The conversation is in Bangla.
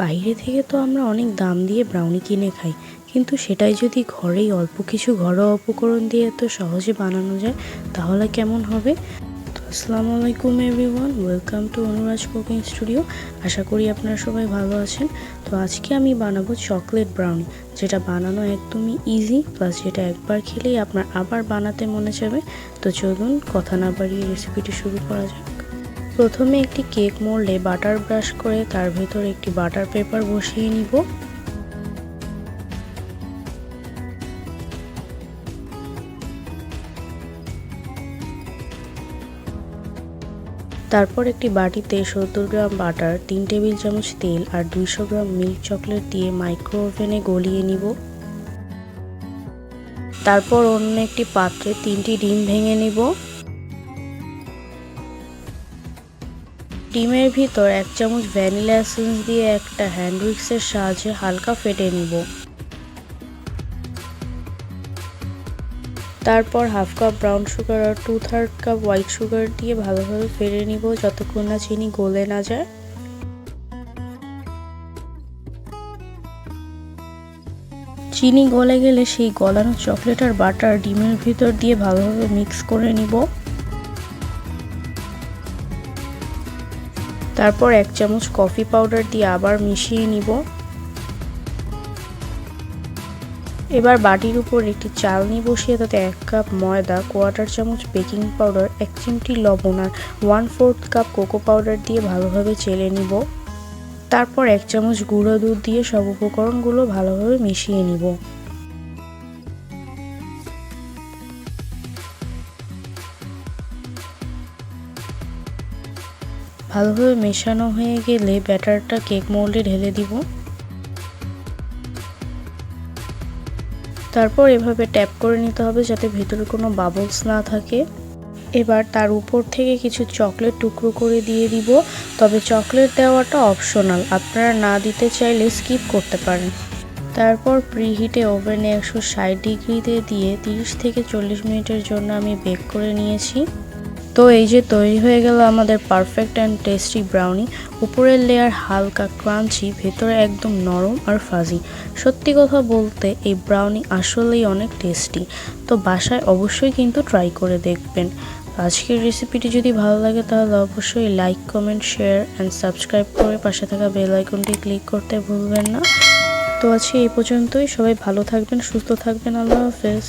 বাইরে থেকে তো আমরা অনেক দাম দিয়ে ব্রাউনি কিনে খাই। কিন্তু সেটাই যদি ঘরেই অল্প কিছু ঘরোয়া উপকরণ দিয়ে এত সহজে বানানো যায়, তাহলে কেমন হবে? তো আসসালামু আলাইকুম everyone welcome to Anuraj cooking studio আশা করি আপনারা সবাই ভালো আছেন। তো আজকে আমি বানাবো চকলেট ব্রাউনি যেটা বানানো একদমই ইজি প্লাস যেটা একবার খেলেই আপনার আবার বানাতে মনে যাবে। তো চলুন, কথা না বাড়িয়ে রেসিপিটি শুরু করা যাক। প্রথমে একটি কেক মোল্ডে বাটার ব্রাশ করে তার ভেতর একটি বাটার পেপার বসিয়ে নিব। তারপর একটি বাটিতে সত্তর গ্রাম বাটার, তিন টেবিল চামচ তেল আর দুইশো গ্রাম মিল্ক চকলেট দিয়ে মাইক্রো ওভেনে গলিয়ে নিব। তারপর অন্য একটি পাত্রে তিনটি ডিম ভেঙে নিব। ডিমের ভিতর এক চামচ ভ্যানিলা এসেন্স দিয়ে একটা হ্যান্ড উইক্সের সাহায্যে হালকা ফেটে নিব। তারপর হাফ কাপ ব্রাউন সুগার আর two third cup white sugar দিয়ে ভালোভাবে ফেটে নিব যতক্ষণ না চিনি গলে না যায়। চিনি গলে গেলে সেই গলানো চকলেট আর বাটার ডিমের ভিতর দিয়ে ভালোভাবে মিক্স করে নিব। তারপর এক চামচ কফি পাউডার দিয়ে আবার মিশিয়ে নিব। এবার বাটির উপর একটি চালনি বসিয়ে তাতে এক কাপ ময়দা, কোয়াটার চামচ বেকিং পাউডার, এক চিমটি লবণ আর one fourth cup cocoa powder দিয়ে ভালোভাবে চেলে নিব। তারপর এক চামচ গুঁড়ো দুধ দিয়ে সব উপকরণগুলো ভালোভাবে মিশিয়ে নিব। ভালোভাবে মেশানো হয়ে গেলে ব্যাটারটা কেক মোল্ডে ঢেলে দিব। তারপর এভাবে ট্যাপ করে নিতে হবে যাতে ভেতরে কোনো বাবলস না থাকে। এবার তার উপর থেকে কিছু চকলেট টুকরো করে দিয়ে দিব। তবে চকলেট দেওয়াটা অপশনাল, আপনারা না দিতে চাইলে স্কিপ করতে পারেন। তারপর প্রিহিটে ওভেনে একশো ষাট ডিগ্রিতে দিয়ে তিরিশ থেকে চল্লিশ মিনিটের জন্য আমি বেক করে নিয়েছি। তো এই যে তৈরি হয়ে গেল আমাদের পারফেক্ট অ্যান্ড টেস্টি ব্রাউনি উপরের লেয়ার হালকা ক্রাঞ্চি ভেতরে একদম নরম আর ফাজি সত্যি কথা বলতে এই ব্রাউনি আসলেই অনেক টেস্টি তো বাসায় অবশ্যই কিন্তু ট্রাই করে দেখবেন। আজকের রেসিপিটি যদি ভালো লাগে তাহলে অবশ্যই like comment share and subscribe করে পাশে থাকা বেল আইকনটি ক্লিক করতে ভুলবেন না। তো আজকে এই পর্যন্তই। সবাই ভালো থাকবেন, সুস্থ থাকবেন। আল্লাহ হাফেজ।